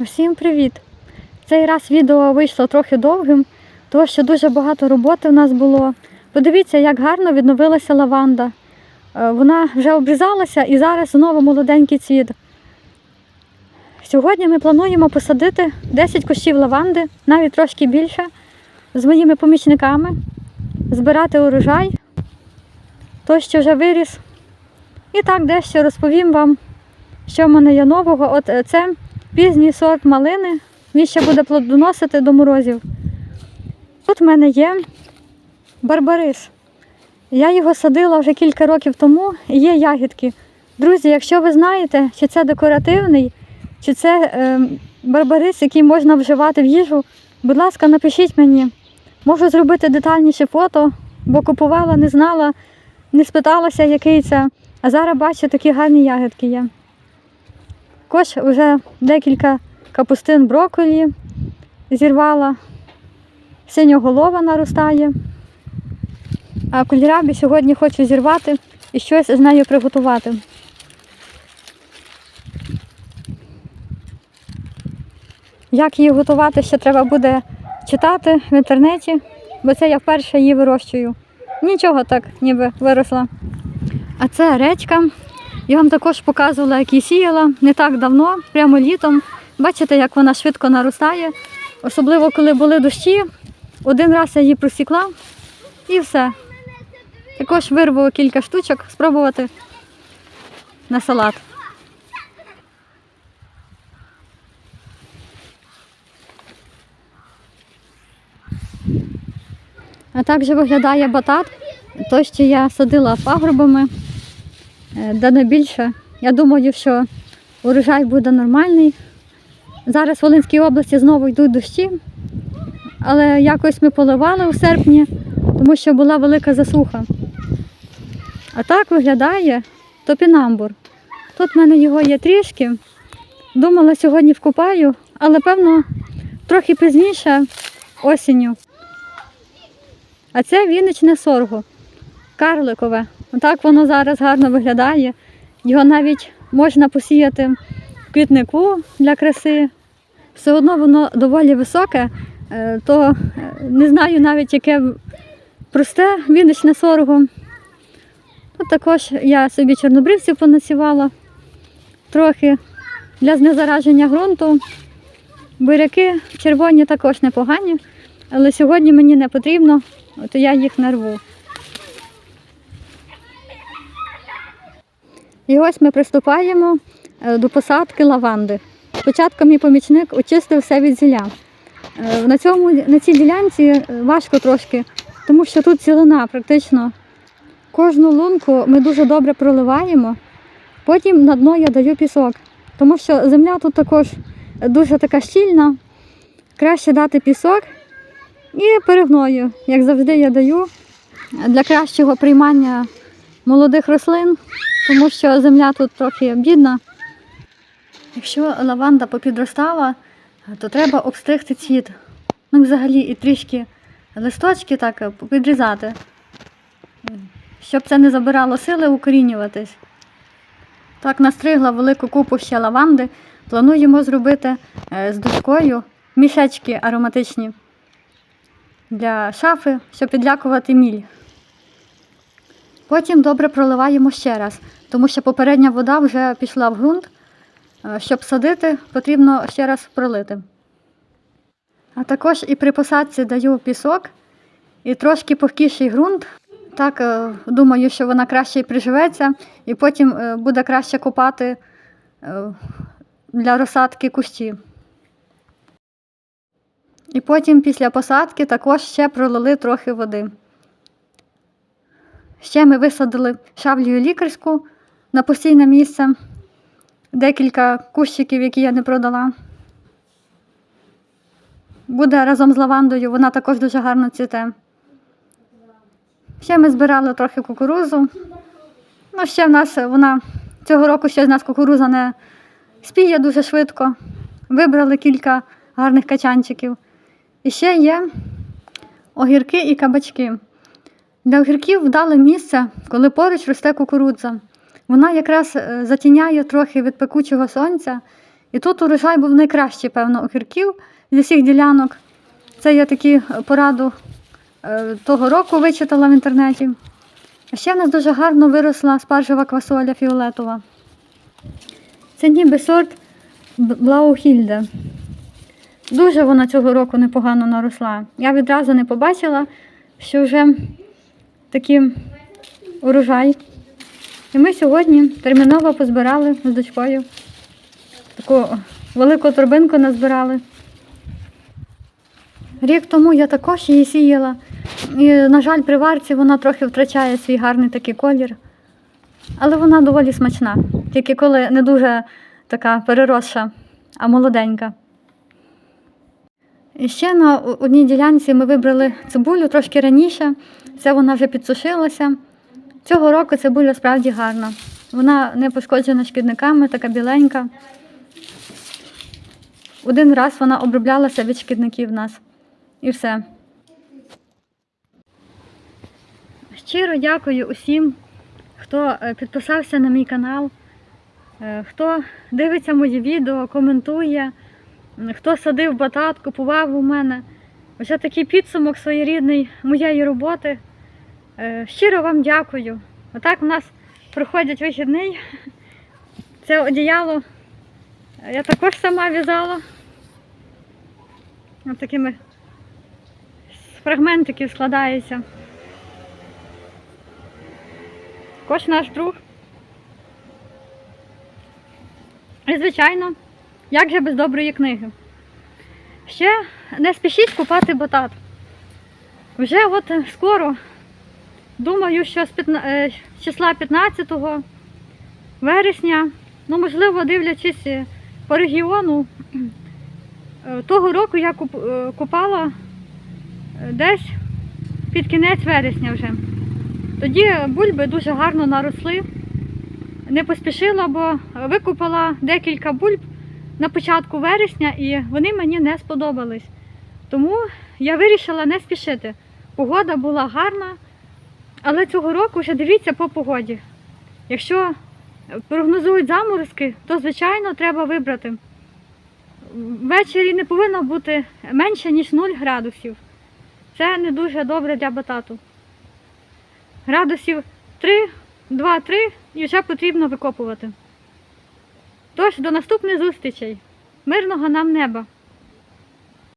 Усім привіт! Цей раз відео вийшло трохи довгим, тому що дуже багато роботи в нас було. Подивіться, як гарно відновилася лаванда. Е, Вона вже обрізалася і зараз знову молоденький цвіт. Сьогодні ми плануємо посадити 10 кущів лаванди, навіть трошки більше, з моїми помічниками, збирати урожай, той, що вже виріс. І так дещо розповім вам, що в мене є нового. От е, це пізній сорт малини. Він ще буде плодоносити до морозів. Тут в мене є барбарис. Я його садила вже кілька років тому і є ягідки. Друзі, якщо ви знаєте, чи це декоративний, чи це е, барбарис, який можна вживати в їжу, будь ласка, напишіть мені. Можу зробити детальніше фото, бо купувала, не знала, не спиталася, який це. А зараз бачу, такі гарні ягідки є. Також вже декілька капустин брокколі зірвала, синьоголова наростає. А кольрабі сьогодні хочу зірвати і щось з нею приготувати. Як її готувати, ще треба буде читати в інтернеті, бо це я вперше її вирощую. Нічого так ніби виросла. А це речка. Я вам також показувала, як її сіяла не так давно, прямо літом. Бачите, як вона швидко наростає. Особливо, коли були дощі. Один раз я її просікла і все. Також вирву кілька штучок спробувати на салат. А так же виглядає батат, той, що я садила пагорбами, е, де не більше. Я думаю, що урожай буде нормальний. Зараз в Волинській області знову йдуть дощі, але якось ми поливали у серпні, тому що була велика засуха. А так виглядає топінамбур. Тут в мене його є трішки. Думала, сьогодні вкопаю, але певно трохи пізніше осінню. А це віничне сорго, карликове. Отак воно зараз гарно виглядає. Його навіть можна посіяти в квітнику для краси. Все одно воно доволі високе, е, то е, не знаю навіть, яке просте віничне сорго. Тут також я собі чорнобривців понасівала трохи для знезараження ґрунту. Буряки червоні також непогані, але сьогодні мені не потрібно, то я їх нарву. І ось ми приступаємо е, до посадки лаванди. Спочатку мій помічник очистив все від зілля. Е, На, цьому, на цій ділянці е, важко трошки, тому що тут цілина практично. Кожну лунку ми дуже добре проливаємо, потім на дно я даю пісок, тому що земля тут також дуже така щільна. Краще дати пісок і перегною, як завжди я даю для кращого приймання молодих рослин, тому що земля тут трохи бідна. Якщо лаванда попідростала, то треба обстригти цвіт. Ну, взагалі і трішки листочки так підрізати, щоб це не забирало сили укорінюватись. Так, настригла велику купу ще лаванди. Плануємо зробити е, з дошкою мішечки ароматичні для шафи, щоб підлякувати міль. Потім добре проливаємо ще раз, тому що попередня вода вже пішла в ґрунт. Е, Щоб садити, потрібно ще раз пролити. А також і при посадці даю пісок і трошки пухкіший ґрунт. Так, е, думаю, що вона краще і приживеться, і потім е, буде краще копати е, для розсадки кущі. І потім після посадки також ще пролили трохи води. Ще ми висадили шавлію лікарську на постійне місце, декілька кущиків, які я не продала. Буде разом з лавандою, вона також дуже гарно цвіте. Ще ми збирали трохи кукурузу. Ну, ще в нас вона цього року ще з нас кукуруза не спіє дуже швидко. Вибрали кілька гарних качанчиків. І ще є огірки і кабачки. Для огірків вдале місце, коли поруч росте кукурудза. Вона якраз е, затіняє трохи від пекучого сонця І тут урожай був найкращий, певно, огірків зі всіх ділянок. Це я такі пораду е, того року вичитала в інтернеті. А ще в нас дуже гарно виросла спаржева квасоля фіолетова. Це ніби сорт Блаухільде. Дуже вона цього року непогано наросла. Я відразу не побачила, що вже такий урожай. І ми сьогодні терміново позбирали з дочкою. Таку велику торбинку назбирали. Рік тому я також її сіяла. І, на жаль, при варці вона трохи втрачає свій гарний такий колір. Але вона доволі смачна. Тільки коли не дуже така переросша, а молоденька. Ще на одній ділянці ми вибрали цибулю трошки раніше. Це вона вже підсушилася. Цього року цибуля справді гарна. Вона не пошкоджена шкідниками, така біленька. Один раз вона оброблялася від шкідників нас. І все. Щиро дякую усім, хто е, підписався на мій канал, е, хто дивиться мої відео, коментує, хто садив батат, купував у мене. Вже такий підсумок своєрідний моєї роботи. Е, Щиро вам дякую. Отак у нас проходять вихідний. Це одіяло я також сама в'язала. Ось такими з фрагментиків складається. Також наш друг. І, звичайно, як же без доброї книги. Ще не спішіть купати батат. Вже от скоро, думаю, що з е, числа 15 вересня, ну, можливо, дивлячись е, по регіону, е, того року я куп- купала десь під кінець вересня вже. Тоді бульби дуже гарно наросли. Не поспішила, бо викупала декілька бульб на початку вересня і вони мені не сподобались. Тому я вирішила не спішити. Погода була гарна, але цього року вже дивіться по погоді. Якщо прогнозують заморозки, то звичайно треба вибрати. Ввечері не повинно бути менше, ніж 0 градусів. Це не дуже добре для батату. Градусів 3, 2-3 і вже потрібно викопувати. Тож, до наступних зустрічей. Мирного нам неба!